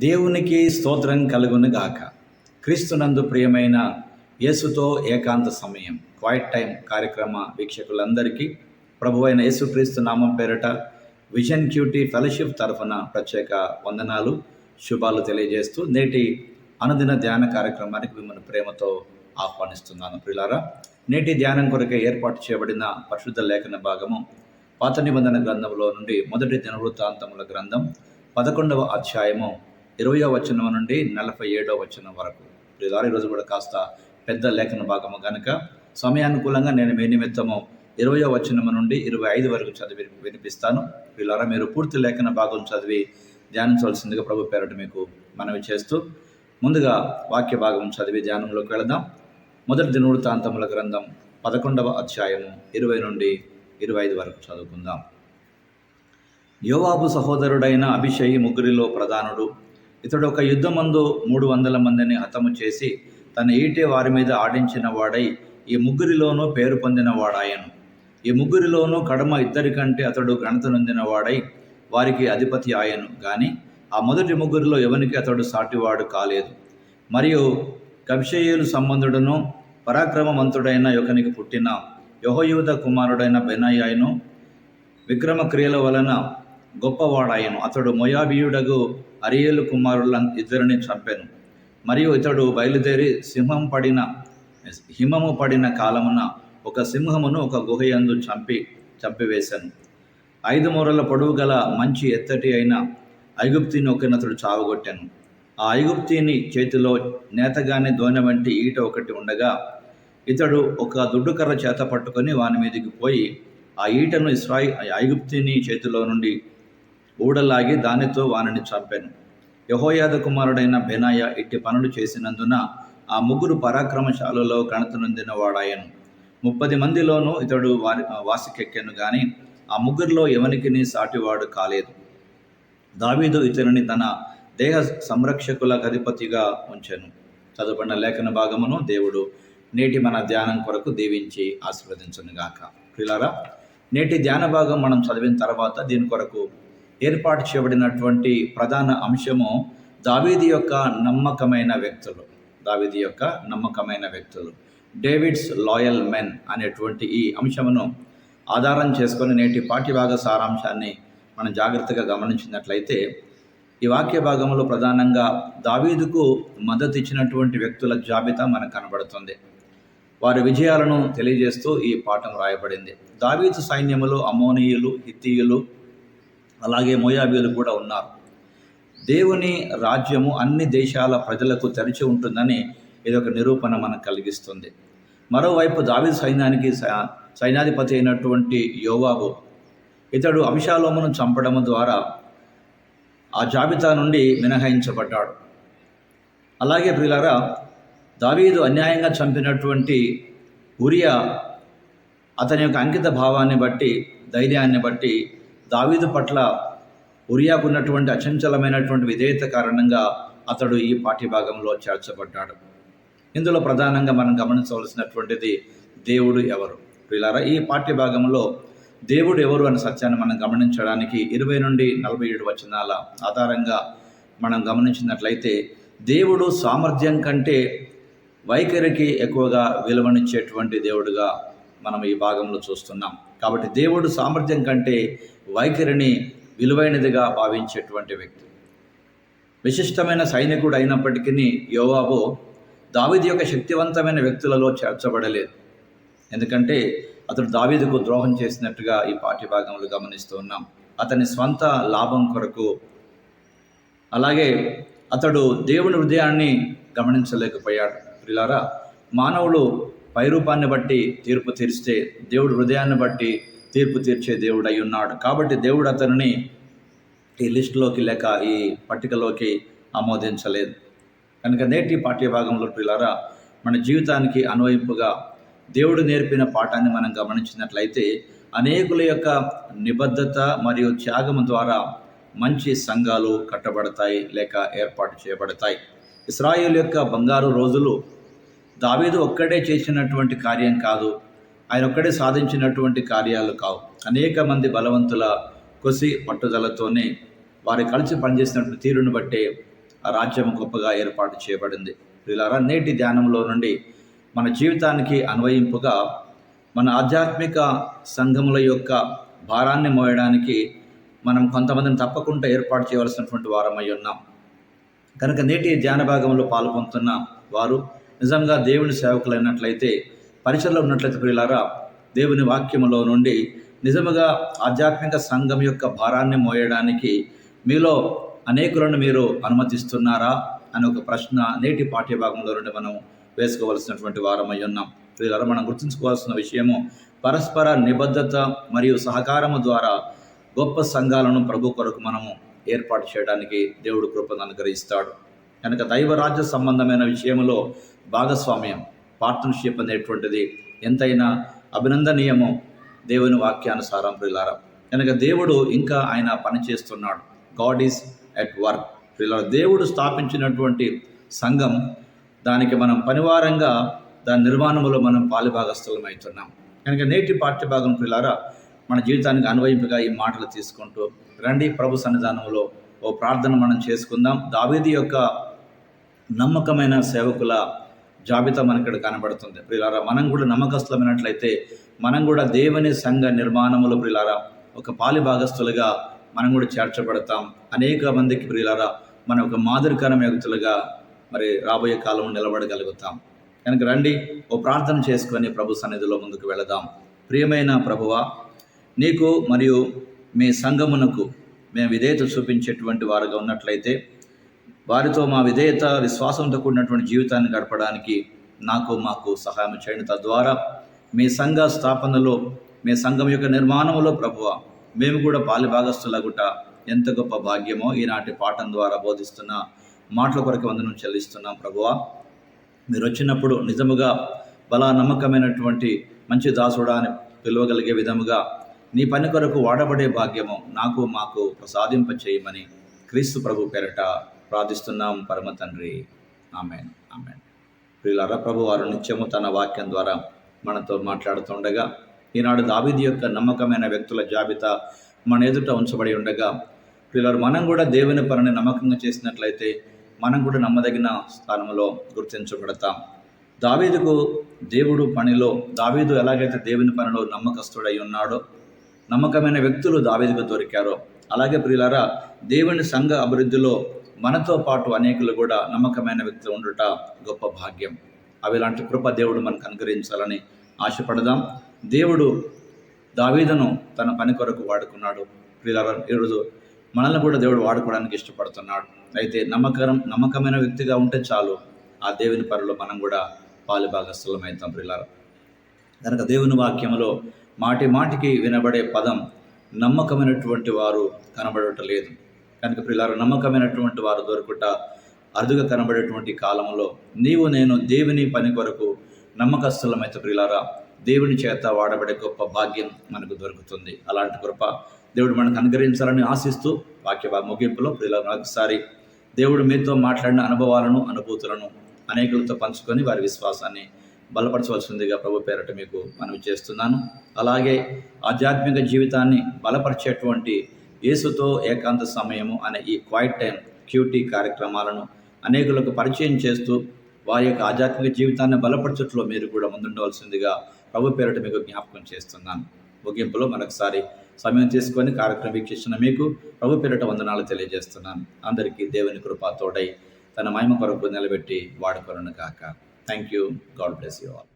దేవునికి స్తోత్రం కలుగును గాక. క్రీస్తునందు ప్రియమైన యేసుతో ఏకాంత సమయం క్వైట్ టైం కార్యక్రమ వీక్షకులందరికీ ప్రభు అయిన యేసుక్రీస్తు నామం పేరట విజన్ క్యూటీ ఫెలోషిప్ తరఫున ప్రత్యేక వందనాలు శుభాలు తెలియజేస్తూ నేటి అనుదిన ధ్యాన కార్యక్రమానికి మిమ్మల్ని ప్రేమతో ఆహ్వానిస్తున్నాను ప్రిలారా నేటి ధ్యానం కొరకే ఏర్పాటు చేయబడిన పరిశుద్ధ లేఖన భాగము పాత నిబంధన గ్రంథంలో నుండి మొదటి దినవృత్తాంతముల గ్రంథం పదకొండవ అధ్యాయము ఇరవయో వచనం నుండి నలభై ఏడవ వచనం వరకు. ప్రియులారా ఈరోజు కూడా కాస్త పెద్ద లేఖన భాగము కనుక సమయానుకూలంగా నేను మీ నిమిత్తము ఇరవయో వచనం నుండి ఇరవై ఐదు వరకు చదివి వినిపిస్తాను. వీళ్ళారా మీరు పూర్తి లేఖన భాగం చదివి ధ్యానించవలసిందిగా ప్రభు పేరట మీకు మనవి చేస్తూ ముందుగా వాక్య భాగం చదివి ధ్యానంలోకి వెళదాం. మొదటి దినవృత్తాంతముల గ్రంథం పదకొండవ అధ్యాయము ఇరవై నుండి ఇరవై ఐదు వరకు చదువుకుందాం. యోవాబు సహోదరుడైన అభిషయి ముగ్గురిలో ప్రధానుడు ఇతడు ఒక యుద్ధమందు మూడు వందల మందిని హతము చేసి తన ఈటే వారి మీద ఆడించిన వాడై ఈ ముగ్గురిలోనూ పేరు పొందిన వాడాయను. ఈ ముగ్గురిలోనూ కడమ ఇద్దరి కంటే అతడు ఘనత నొందినవాడై వారికి అధిపతి ఆయను. గాని ఆ మొదటి ముగ్గురిలో ఎవనికి అతడు సాటివాడు కాలేదు. మరియు కవిషేయులు సంబంధుడును పరాక్రమవంతుడైన యొకనికి పుట్టిన యహోయూద కుమారుడైన బెనయ్యాయను విక్రమ క్రియల వలన గొప్పవాడాయను. అతడు మొయాబీయుడగు అరియేలు కుమారుల ఇద్దరిని చంపాను. మరియు ఇతడు బయలుదేరి సింహం పడిన హిమము పడిన కాలమున ఒక సింహమును ఒక గుహయందు చంపి చంపివేశాను ఐదు మూరల పొడవు గల మంచి ఎత్తటి అయిన ఐగుప్తిని ఒకనతడు చావగొట్టాను. ఆ ఐగుప్తిని చేతిలో నేతగానే దోన వంటి ఈట ఒకటి ఉండగా ఇతడు ఒక దుడ్డుకర్ర చేత పట్టుకొని వాని మీదకి పోయి ఆ ఈటను ఇస్రాయి ఐగుప్తిని చేతిలో నుండి ఊడలాగి దానితో వానిని చంపాను. యహోయాద కుమారుడైన బెనాయ ఇట్టి పనులు చేసినందున ఆ ముగ్గురు పరాక్రమశాలలో గణత నొందిన వాడాయను. ముప్పది మందిలోనూ ఇతడు వారి వాసికెక్కాను గాని ఆ ముగ్గురిలో ఎవనికి సాటివాడు కాలేదు. దావీదు ఇతనిని తన దేహ సంరక్షకుల అధిపతిగా ఉంచెను. చదువుకున్న లేఖన భాగమును దేవుడు నేటి మన ధ్యానం కొరకు దీవించి ఆశీర్వదించనుగాక. ప్రిలారా నేటి ధ్యాన భాగం మనం చదివిన తర్వాత దీని కొరకు ఏర్పాటు చేయబడినటువంటి ప్రధాన అంశము దావీది యొక్క నమ్మకమైన వ్యక్తులు. దావీది యొక్క నమ్మకమైన వ్యక్తులు. డేవిడ్స్ లాయల్ మెన్ అనేటువంటి ఈ అంశమును ఆధారం చేసుకొని నేటి పాఠ్యభాగ సారాంశాన్ని మనం జాగ్రత్తగా గమనించినట్లయితే ఈ వాక్య భాగంలో ప్రధానంగా దావీదుకు మద్దతు ఇచ్చినటువంటి వ్యక్తుల జాబితా మనకు కనబడుతుంది. వారి విజయాలను తెలియజేస్తూ ఈ పాఠం రాయబడింది. దావీదు సైన్యములో అమోనీయులు హిత్తీయులు అలాగే మోయాబీలు కూడా ఉన్నారు. దేవుని రాజ్యము అన్ని దేశాల ప్రజలకు తెరిచి ఉంటుందని ఇది ఒక నిరూపణ మనకు కలిగిస్తుంది. మరోవైపు దావీదు సైన్యానికి సైన్యాధిపతి అయినటువంటి యోవాబు ఇతడు అభిషాలోమును చంపడం ద్వారా ఆ జాబితా నుండి మినహాయించబడ్డాడు. అలాగే ప్రియులారా దావీదు అన్యాయంగా చంపినటువంటి ఉరియా అతని యొక్క అంకిత భావాన్ని బట్టి ధైర్యాన్ని బట్టి దావీదు పట్ల ఉరియాకు ఉన్నటువంటి అచంచలమైనటువంటి విధేయత కారణంగా అతడు ఈ పాఠ్యభాగంలో చేర్చబడ్డాడు. ఇందులో ప్రధానంగా మనం గమనించవలసినటువంటిది దేవుడు ఎవరు? ప్రియులారా ఈ పాఠ్యభాగంలో దేవుడు ఎవరు అనే సత్యాన్ని మనం గమనించడానికి ఇరవై నుండి నలభై ఏడు వచనాల ఆధారంగా మనం గమనించినట్లయితే దేవుడు సామర్థ్యం కంటే వైఖరికి ఎక్కువగా విలువనిచ్చేటువంటి దేవుడుగా మనం ఈ భాగంలో చూస్తున్నాం. కాబట్టి దేవుడు సామర్థ్యం కంటే వైఖరిని విలువైనదిగా భావించేటువంటి వ్యక్తి. విశిష్టమైన సైనికుడు అయినప్పటికీ యోవాబు దావిది యొక్క శక్తివంతమైన వ్యక్తులలో చేర్చబడలేదు. ఎందుకంటే అతడు దావీదుకు ద్రోహం చేసినట్టుగా ఈ పాఠ్యభాగంలో గమనిస్తూ ఉన్నాం. అతని స్వంత లాభం కొరకు అలాగే అతడు దేవుని హృదయాన్ని గమనించలేకపోయాడు. పిల్లారా మానవుడు పైరూపాన్ని బట్టి తీర్పు తీర్స్తే దేవుడు హృదయాన్ని బట్టి తీర్పు తీర్చే దేవుడు అయి ఉన్నాడు. కాబట్టి దేవుడు అతనిని ఈ లిస్టులోకి లేక ఈ పట్టికలోకి ఆమోదించలేదు. కనుక నేటి పాఠ్యభాగంలో పిల్లరా మన జీవితానికి అన్వయింపుగా దేవుడు నేర్పిన పాఠాన్ని మనం గమనించినట్లయితే అనేకుల యొక్క నిబద్ధత మరియు త్యాగం ద్వారా మంచి సంఘాలు కట్టబడతాయి లేక ఏర్పాటు చేయబడతాయి. ఇస్రాయిల్ యొక్క బంగారు రోజులు దావీదు ఒక్కడే చేసినటువంటి కార్యం కాదు. ఆయన ఒక్కడే సాధించినటువంటి కార్యాలు కావు. అనేక మంది బలవంతుల కొసి పట్టుదలతోనే వారు కలిసి పనిచేసినటువంటి తీరును బట్టే ఆ రాజ్యం గొప్పగా ఏర్పాటు చేయబడింది. వీళ్ళారా నేటి ధ్యానంలో నుండి మన జీవితానికి అన్వయింపుగా మన ఆధ్యాత్మిక సంఘముల యొక్క భారాన్ని మోయడానికి మనం కొంతమందిని తప్పకుండా ఏర్పాటు చేయవలసినటువంటి వారమై ఉన్నాం. కనుక నేటి ధ్యాన భాగంలో పాల్పొందుతున్న వారు నిజంగా దేవుని సేవకులైనట్లయితే పరిచయలో ఉన్నట్లయితే ప్రియులారా దేవుని వాక్యములో నుండి నిజముగా ఆధ్యాత్మిక సంఘం యొక్క భారాన్ని మోయడానికి మీలో అనేకులను మీరు అనుమతిస్తున్నారా అనే ఒక ప్రశ్న నేటి పాఠ్యభాగంలో నుండి మనం వేసుకోవలసినటువంటి వారమై ఉన్నాం. ప్రియులారా మనం గుర్తుంచుకోవాల్సిన విషయము పరస్పర నిబద్ధత మరియు సహకారము ద్వారా గొప్ప సంఘాలను ప్రభు కొరకు మనము ఏర్పాటు చేయడానికి దేవుడు కృపను అనుగ్రహిస్తాడు. కనుక దైవరాజ్య సంబంధమైన విషయంలో భాగస్వామ్యం పార్ట్నర్షిప్ అనేటువంటిది ఎంతైనా అభినందనీయము దేవుని వాక్యానుసారం ప్రిలారా. కనుక దేవుడు ఇంకా ఆయన పనిచేస్తున్నాడు గాడ్ ఈజ్ ఎట్ వర్క్ ప్రిలారా దేవుడు స్థాపించినటువంటి సంఘం దానికి మనం పనివారంగా దాని నిర్మాణంలో మనం పాలుభాగస్థలం అవుతున్నాం. కనుక నేటి పాఠ్యభాగం పిల్లారా మన జీవితానికి అన్వయింపుగా ఈ మాటలు తీసుకుంటూ రండి ప్రభు సన్నిధానంలో ఓ ప్రార్థన మనం చేసుకుందాం. దావేది యొక్క నమ్మకమైన సేవకుల జాబితా మనకి ఇక్కడ కనబడుతుంది. ప్రిలారా మనం కూడా నమ్మకస్తులమైనట్లయితే మనం కూడా దేవుని సంఘ నిర్మాణములు ప్రిలారా ఒక పాలి భాగస్థులుగా మనం కూడా చేర్చబడతాం. అనేక మందికి ప్రియులారా మన ఒక మాదిరికరమైన వ్యక్తులుగా మరి రాబోయే కాలం నిలబడగలుగుతాం. కనుక రండి ఓ ప్రార్థన చేసుకొని ప్రభు సన్నిధిలో ముందుకు వెళదాం. ప్రియమైన ప్రభువ నీకు మరియు మీ సంఘమునకు మేము విధేయత చూపించేటువంటి వారుగా ఉన్నట్లయితే వారితో మా విధేయత విశ్వాసంతో కూడినటువంటి జీవితాన్ని గడపడానికి నాకు మాకు సహాయం చేయండి. తద్వారా మీ సంఘ స్థాపనలో మీ సంఘం యొక్క నిర్మాణంలో ప్రభువ మేము కూడా పాలి భాగస్థులగుట ఎంత గొప్ప భాగ్యమో ఈనాటి పాఠం ద్వారా బోధిస్తున్న మాటల కొరకు వందనం చెల్లిస్తున్నాం ప్రభువ. మీరు వచ్చినప్పుడు నిజముగా బలా నమ్మకమైనటువంటి మంచి దాసుడా అని పిలవగలిగే విధముగా నీ పని కొరకు వాడబడే భాగ్యము నాకు మాకు ప్రసాదింప చేయమని క్రీస్తు ప్రభు పేరట ప్రార్థిస్తున్నాం పరమ తండ్రి. Amen amen. ప్రియులారా ప్రభు వారు నిత్యము తన వాక్యం ద్వారా మనతో మాట్లాడుతుండగా ఈనాడు దావిది యొక్క నమ్మకమైన వ్యక్తుల జాబితా మన ఎదుట ఉంచబడి ఉండగా ప్రియులారు మనం కూడా దేవుని పనిని నమ్మకంగా చేసినట్లయితే మనం కూడా నమ్మదగిన స్థానంలో గుర్తించబడతాం. దావీదుకు దేవుడు పనిలో దావీదు ఎలాగైతే దేవుని పనిలో నమ్మకస్తుడై ఉన్నాడో నమ్మకమైన వ్యక్తులు దావీదుకు దొరికారో అలాగే ప్రియులారా దేవుని సంఘ అభివృద్ధిలో మనతో పాటు అనేకులు కూడా నమ్మకమైన వ్యక్తులు ఉండుట గొప్ప భాగ్యం. అవి లాంటి కృప దేవుడు మనకు అనుగ్రహించాలని ఆశపడదాం. దేవుడు దావీదను తన పని కొరకు వాడుకున్నాడు. ఈరోజు మనల్ని కూడా దేవుడు వాడుకోవడానికి ఇష్టపడుతున్నాడు. అయితే నమ్మకం నమ్మకమైన వ్యక్తిగా ఉంటే చాలు ఆ దేవుని పనిలో మనం కూడా పాలు భాగస్థలమవుతాం అవుతాం కనుక దేవుని వాక్యంలో మాటి మాటికి వినబడే పదం నమ్మకమైనటువంటి వారు కనబడటం లేదు. కనుక ప్రియులారా నమ్మకమైనటువంటి వారు దొరుకుట అరుదుగా కనబడేటువంటి కాలంలో నీవు నేను దేవుని పని కొరకు నమ్మకస్తులమైతే ప్రియులారా దేవుని చేత వాడబడే గొప్ప భాగ్యం మనకు దొరుకుతుంది. అలాంటి కృప దేవుడు మనకు అనుగ్రహించాలని ఆశిస్తూ వాక్య ముగింపులో ప్రియులారా ఒకసారి దేవుడు మీతో మాట్లాడిన అనుభవాలను అనుభూతులను అనేకులతో పంచుకొని వారి విశ్వాసాన్ని బలపరచవలసిందిగా ప్రభు పేరట మీకు మనవి చేస్తున్నాను. అలాగే ఆధ్యాత్మిక జీవితాన్ని బలపరిచేటువంటి యేసుతో ఏకాంత సమయము అనే ఈ క్వైట్ టైం క్యూటీ కార్యక్రమాలను అనేకులకు పరిచయం చేస్తూ వారి యొక్క ఆధ్యాత్మిక జీవితాన్ని బలపరచట్లో మీరు కూడా ముందుండవలసిందిగా ప్రభు పేరిట మీకు జ్ఞాపకం చేస్తున్నాను. ముగింపులో మరొకసారి సమయం తీసుకొని కార్యక్రమం వీక్షిస్తున్న మీకు ప్రభు పేరిట వందనాలు తెలియజేస్తున్నాను. అందరికీ దేవుని కృప తోడై తన మహిమ కొరకు నిలబెట్టి వాడుకొనను కాక thank you God bless you all